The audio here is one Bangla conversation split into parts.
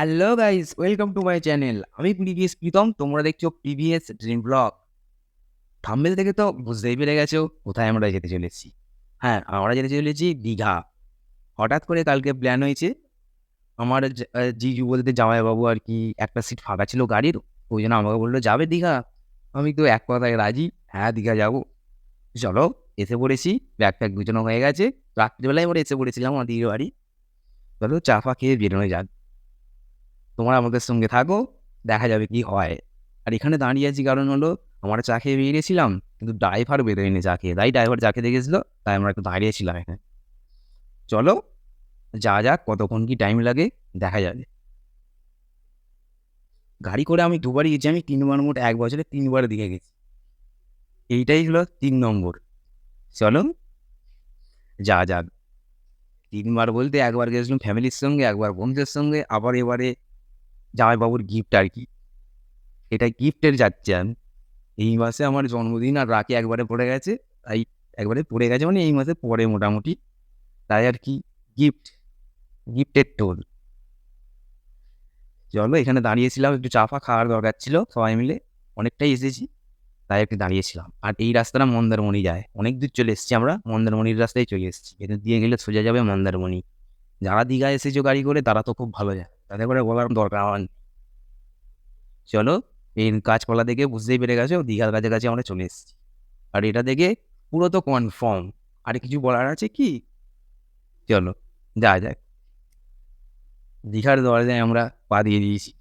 Hello guys welcome to my channel আমি প্রিভিয়াস প্রীতম তোমরা দেখছ প্রিভিয়াস ড্রিম ব্লগ থাম্বেল থেকে তো বুঝতেই পেরে গেছো কোথায় আমরা যেতে চলেছি। হ্যাঁ আমরা যেতে চলেছি দীঘা। হঠাৎ করে কালকে প্ল্যান হয়েছে আমার জিজু বলতে জামাইবাবু আর কি একটা সিট ফাঁকা ছিল গাড়ির। ওই জন্য আমাকে বলল, যাবে দীঘা? আমি তো এক কথায় রাজি। হ্যাঁ দীঘা যাব। চলো, এসে পড়েছি। ব্যাগ ট্যাগ গুছানো হয়ে গেছে। রাত্রিবেলায় আমরা এসে পড়েছিলাম আমার দিদির বাড়ি। চলো চা ফা খেয়ে বেরোনো যাক। তোমরা আমাদের সঙ্গে থাকো, দেখা যাবে কি হয়। আর এখানে দাঁড়িয়ে আছি কারণ হলো, আমরা চা খেয়ে বেরিয়ে গেছিলাম, কিন্তু ড্রাইভার বেরোয়নি চা খেয়ে। তাই ড্রাইভার চা খেতে গেছিল, তাই আমরা একটু দাঁড়িয়েছিলাম এখানে। চলো, যা যাক, কতক্ষণ কি টাইম লাগে, দেখা যাবে গাড়ি করে আমি দুবারই গেছি, আমি তিনবার মোট এক বছরে তিনবার দিকে গেছি। এইটাই হলো তিন নম্বর। চলো, যা যাক। তিনবার বলতে একবার গেছিলাম ফ্যামিলির সঙ্গে, একবার বন্ধুদের সঙ্গে, আবার এবারে জামাইবাবুর গিফট আর কি। এটা গিফটের যাচ্ছে আমি। এই মাসে আমার জন্মদিন আর রাখি একবারে পড়ে গেছে। তাই একবারে পড়ে গেছে মানে এই মাসে পরে মোটামুটি। তাই আর কি গিফট গিফটের টোল চলো এখানে দাঁড়িয়েছিলাম, একটু চা ফা খাওয়ার দরকার ছিল, সবাই মিলে। অনেকটাই এসেছি, তাই একটু দাঁড়িয়েছিলাম। আর এই রাস্তাটা মন্দারমণি যায়। অনেক দূর চলে এসেছি আমরা, মন্দারমণির রাস্তায় চলে এসেছি। এদের দিয়ে গেলে সোজা যাবে মন্দারমণি। যারা দীঘা এসেছ গাড়ি করে, তারা তো খুব ভালো যায় তাদের করে বলার দরকার নেই। চলো, এই গাছপালা দেখে বুঝতেই পেরে গেছো, দীঘার কাছাকাছি আমরা চলে এসেছি। আর এটা দেখে পুরো তো কনফার্ম আর কিছু বলার আছে কি? চলো যা যাক। দীঘার দরজায় আমরা পা দিয়ে দিয়েছি।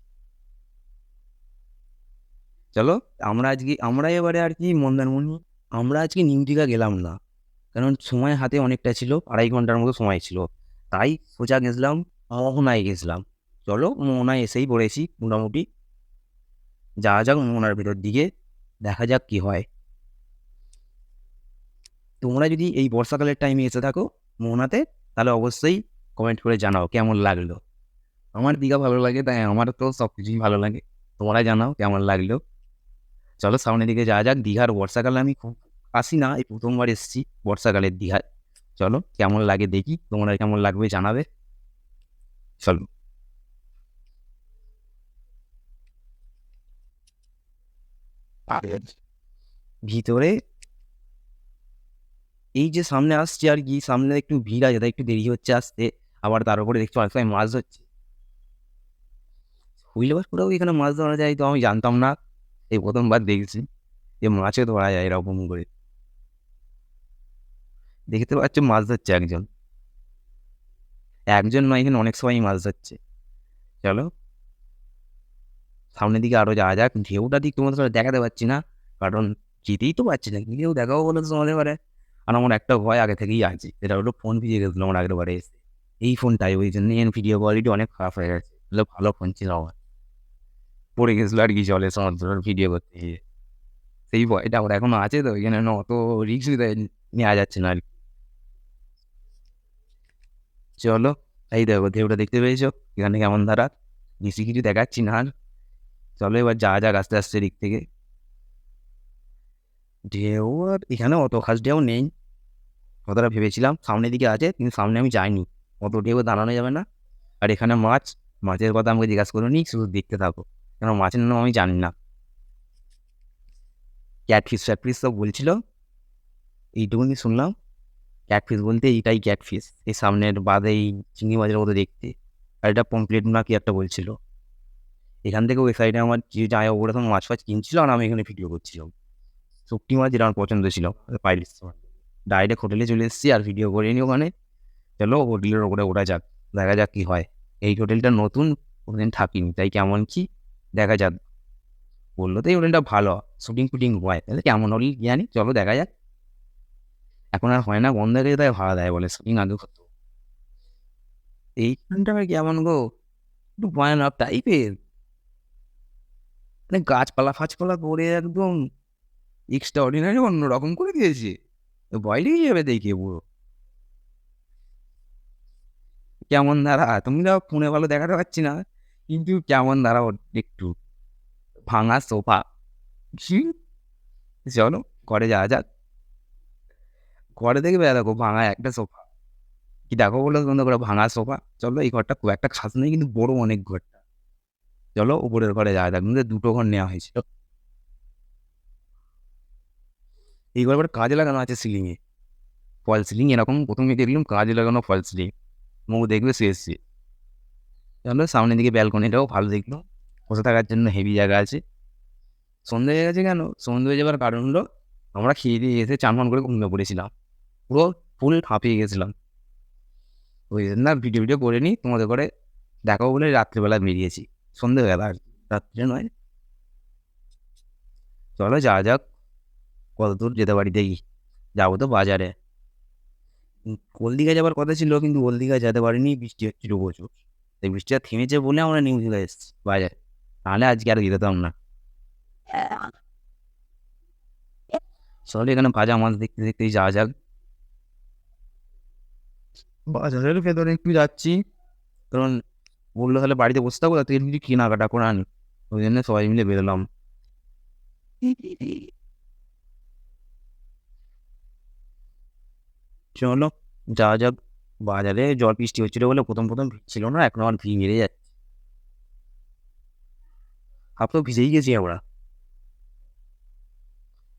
চলো, আমরা আজকে আমরা এবারে আর কি মন্দারমণি, আমরা আজকে নিউ দীঘা গেলাম না। কারণ সময় হাতে অনেকটা ছিল, আড়াই ঘণ্টার মতো সময় ছিল। তাই সোজা গেছিলাম মোহনায় গেছিলাম। চলো মোহনায় এসেই পড়েছি মোটামুটি। যাওয়া যাক মোহনার ভিতর দিকে দেখা যাক কি হয়। তোমরা যদি এই বর্ষাকালের টাইমে এসে থাকো মোহনাতে, তাহলে অবশ্যই কমেন্ট করে জানাও কেমন লাগল। আমার দীঘা ভালো লাগে, তাই আমার তো সব কিছুই ভালো লাগে। তোমরা জানাও কেমন লাগল। চলো, সামনের দিকে যাওয়া যাক। দীঘার বর্ষাকালে আমি খুব আসি না, এই প্রথমবার এসেছি বর্ষাকালের দীঘায়। চলো, কেমন লাগে দেখি, তোমরা কেমন লাগবে জানাবে। চলো। ভিতরে এই যে সামনে আসছে আর কি, সামনে একটু ভিড় আছে একটু দেরি হচ্ছে আসতে। আবার তার উপরে দেখছ অনেক সময় মাছ ধরছে। হুইল বাস করেও এখানে মাছ ধরা যায় তো আমি জানতাম না। এই প্রথমবার দেখছি যে মাছে ধরা যায় এরকম করে। দেখতে পাচ্ছ মাছ ধরছে একজন। একজন নয়, এখানে অনেক সময় মাছ ধরছে। চলো। সামনের দিকে আরও যাওয়া যাক। ঢেউটা দিক তোমাদের সাথে দেখাতে পারছি না, কারণ যেতেই তো পারছি না। গিয়েও দেখাবো বলে তো তোমাদের পারে আর আমার একটা ভয় আগে থেকেই আছে যেটা হলো ফোন ভিজে গেছিল আমার আগের বারে এসে। এই ফোনটাই ওই জন্য এর ভিডিও কোয়ালিটি অনেক খারাপ হয়ে গেছে। হলে ভালো ফোন ছিল আমার। পড়ে গেছিল আর কি জলে সমুদ্র ভিডিও করতে গিয়ে। সেই ভয়টা আমার এখনও আছে তো, ওই জন্য অত রিক্স নেওয়া যাচ্ছে না আর কি। চলো, এই দেখো, ঢেউটা দেখতে পেয়েছ? এখানে কেমন ধারা বেশি কিছু দেখাচ্ছি না আর। চলো এবার যা যাক আস্তে আস্তে দিক থেকে। ঢেউ আর এখানে অত খাস ঢেউ নেই। কতটা ভেবেছিলাম, সামনের দিকে আছে, কিন্তু সামনে আমি যাইনি। অত ঢেউ দাঁড়ানো যাবে না। আর এখানে মাছ, মাছের কথা আমাকে জিজ্ঞাসা করুনি শুধু দেখতে থাকো। কেন মাছের নাম আমি জানি না। ক্যাটফিস ফ্যাটফিস সব বলছিল। এইটুকুনি শুনলাম। ক্যাটফিস বলতে এইটাই ক্যাটফিস এই সামনের বাদে এই চিংড়ি মাছের মতো দেখতে। আর এটা পমপ্লেট না কি একটা বলছিল। এখান থেকে ওই সাইডে আমার যে যায় ওরা তখন মাছ ফাছ কিনছিল আর আমি এখানে ভিডিও করছিলাম শুক্তি মাছ যেটা আমার পছন্দ ছিল পাইলিস ডাইরেক্ট হোটেলে চলে এসেছি আর ভিডিও করে নি ওখানে। চলো হোটেলের ওপরে ওটা যাক, দেখা যাক কি হয়। এই হোটেলটা নতুন কোনোদিন থাকিনি, তাই কেমন কি দেখা যাক। বলল তো এই হোটেলটা ভালো শুটিং ফুটিং হয়। তাহলে কেমন হল জানি, চলো দেখা যাক। এখন আর হয় না, বন্ধ হয়ে তাই ভাড়া দেয় বলে শুটিং আগে হতো এইখানটা কেমন গো? একটু ভয়ানক টাইপের মানে গাছপালা ফাছপালা করে একদম এক্সট্রা অর্ডিনারি অন্যরকম করে দিয়েছে। ভয় লেগে যাবে দেখে পুরো। কেমন ধারা তুমি তো ফোনে ভালো দেখাতে পারছি না। কিন্তু কেমন ধারা একটু। ভাঙা সোফা। চলো, ঘরে যাওয়া যাক। ঘরে দেখবে দেখো ভাঙা একটা সোফা। কি দেখো বলে তোমাদের করে ভাঙা সোফা। চলো এই ঘরটা খুব একটা খাস নেই কিন্তু বড় অনেক ঘরটা চলো উপরের ঘরে যাওয়া যাক আমাদের দুটো ঘর নেওয়া হয়েছিল। এই ঘর কাজে লাগানো আছে সিলিংয়ে ফল সিলিং এরকম, প্রথমে দেখলাম কাজে লাগানো ফল সিলিং মুখ দেখবে সে এসছে চলো সামনের দিকে ব্যালকনিটাও ভালো দেখল। বসে থাকার জন্য হেভি জায়গা আছে। সন্ধ্যে হয়ে গেছে কেন? সন্ধ্যে হয়ে যাবার কারণ হলো, আমরা খেয়ে দিয়ে এসে চান করে ঘুমিয়ে পড়েছিলাম। পুরো ফুল হাঁপিয়ে গেছিলাম। ওই জন্য ভিডিও ভিডিও করে নিই তোমাদের করে দেখাবো বলে রাত্রিবেলা বেরিয়েছি। সন্ধ্যেবেলা আর রাত্রে নয়। চলো যাওয়া যাক কত দূর যেতে পারি দেখি। যাব তো বাজারে। ওল দীঘা যাবার কথা ছিল কিন্তু ওল দীঘা যেতে পারিনি বৃষ্টি হচ্ছিল প্রচুর। তাই বৃষ্টিটা থেমেছে বলে আমরা নিউ দীঘা এসেছি বাজারে। নাহলে আজকে আর যেতাম না। চলো এখানে ভাজা মাছ দেখতে দেখতেই যাওয়া যাক। বাজারের ভেতরে একটু যাচ্ছি। কারণ বলল, তাহলে বাড়িতে বসে থাকব থেকে কিছু কেনাকাটা করে আনি। ওই জন্য সবাই মিলে বেরোলাম। চলো, যা যাক, বাজারে জল বৃষ্টি হচ্ছিল বলে প্রথম প্রথম ছিল না, এখন আমার ভিড় মেরে যাচ্ছে। হাফ তো ভিজেই গেছি আমরা।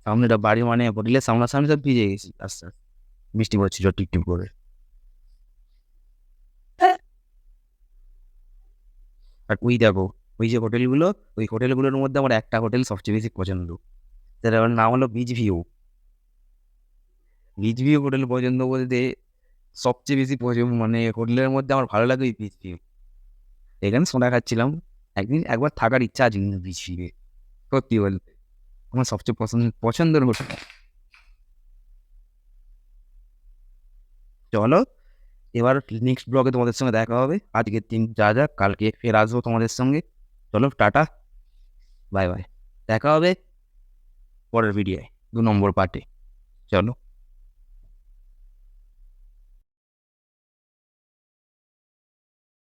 সামনেটা বাড়ি মানে হোটেলের সামনাসামনি সব ভিজে গেছি, আস্তে আস্তে। বৃষ্টি পড়ছিল টিপ করে। আর ওই দেখো ওই যে হোটেলগুলো ওই হোটেলগুলোর মধ্যে আমার একটা হোটেল সবচেয়ে বেশি পছন্দ। সেটার নাম হলো beach view beach view hotel পছন্দ বলতে সবচেয়ে বেশি পছন্দ মানে হোটেলের মধ্যে আমার ভালো লাগে ওই বিচ ভিউ এখানে সোনা খাচ্ছিলাম। একদিন একবার থাকার ইচ্ছা আছে কিন্তু বিচ ভিউয়ে সত্যি বলতে। আমার সবচেয়ে পছন্দ, পছন্দের হোটেল চলো। এবার নেক্সট ব্লগে তোমাদের সঙ্গে দেখা হবে। আজকের দিন যা যা, কালকে ফের আসব তোমাদের সঙ্গে। চলো, টাটা। Bye bye. দেখা হবে পরের ভিডিওয় দু নম্বর পার্টে চলো।